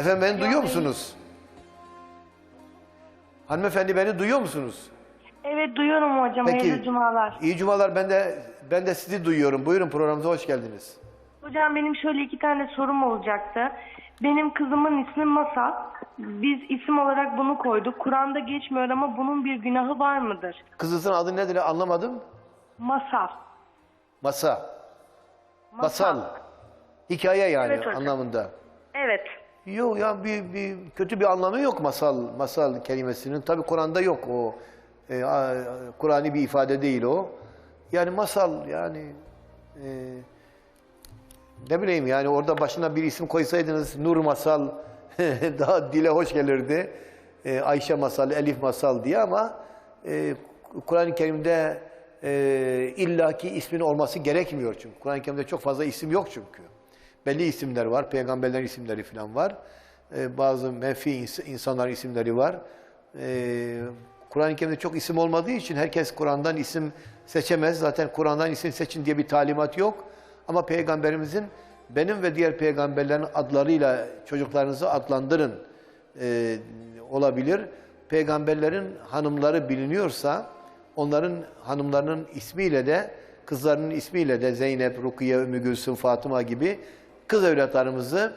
Efendim beni duyuyor musunuz? Hanımefendi beni duyuyor musunuz? Evet duyuyorum hocam. Hayırlı cumalar. İyi cumalar. Ben de ben de sizi duyuyorum. Buyurun programımıza hoş geldiniz. Hocam benim şöyle iki tane sorum olacaktı. Benim kızımın ismi Masal. Biz isim olarak bunu koyduk. Kur'an'da geçmiyor ama bunun bir günahı var mıdır? Kızınızın adı nedir anlamadım. Masal. Masa. Masal. Hikaye yani Evet hocam. anlamında. Evet. Yok ya bir, bir kötü bir anlamı yok masal masal kelimesinin. Tabi Kur'an'da yok o. E, Kur'an'i bir ifade değil o. Yani masal yani e, ne bileyim yani orada başına bir isim koysaydınız Nur Masal daha dile hoş gelirdi. E, Ayşe Masal, Elif Masal diye ama e, Kur'an-ı Kerim'de e, illaki ismin olması gerekmiyor çünkü. Kur'an-ı Kerim'de çok fazla isim yok çünkü. Belli isimler var, peygamberlerin isimleri falan var. E, bazı menfi ins- insanların isimleri var. E, Kur'an-ı Kerim'de çok isim olmadığı için herkes Kur'an'dan isim seçemez. Zaten Kur'an'dan isim seçin diye bir talimat yok. Ama Peygamberimizin benim ve diğer peygamberlerin adlarıyla çocuklarınızı adlandırın e, olabilir. Peygamberlerin hanımları biliniyorsa onların hanımlarının ismiyle de kızlarının ismiyle de Zeynep, Rukiye, Ümmü Gülsüm, Fatıma gibi kız evlatlarımızı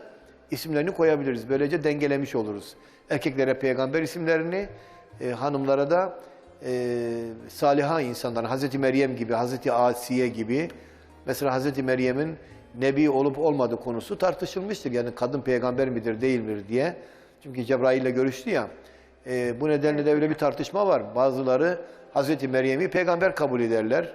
isimlerini koyabiliriz. Böylece dengelemiş oluruz. Erkeklere peygamber isimlerini, e, hanımlara da e, saliha insanlar, Hazreti Meryem gibi, Hazreti Asiye gibi. Mesela Hazreti Meryem'in nebi olup olmadığı konusu tartışılmıştır. Yani kadın peygamber midir, değil midir diye. Çünkü Cebrail ile görüştü ya. E, bu nedenle de öyle bir tartışma var. Bazıları Hazreti Meryem'i peygamber kabul ederler.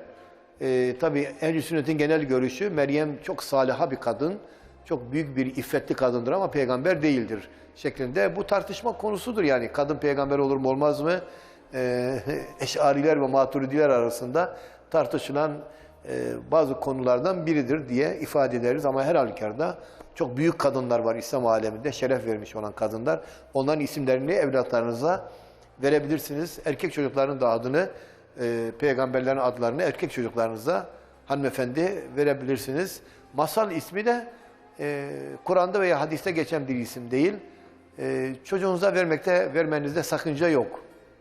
E, tabii ehl sünnetin genel görüşü Meryem çok saliha bir kadın. Çok büyük bir iffetli kadındır ama peygamber değildir şeklinde. Bu tartışma konusudur yani. Kadın peygamber olur mu olmaz mı? E, eşariler ve maturidiler arasında tartışılan e, bazı konulardan biridir diye ifade ederiz. Ama her halükarda çok büyük kadınlar var İslam aleminde. Şeref vermiş olan kadınlar. Onların isimlerini evlatlarınıza verebilirsiniz. Erkek çocukların da adını, e, peygamberlerin adlarını erkek çocuklarınıza hanımefendi verebilirsiniz. Masal ismi de e, Kur'an'da veya hadiste geçen bir isim değil. E, çocuğunuza vermekte, vermenizde sakınca yok.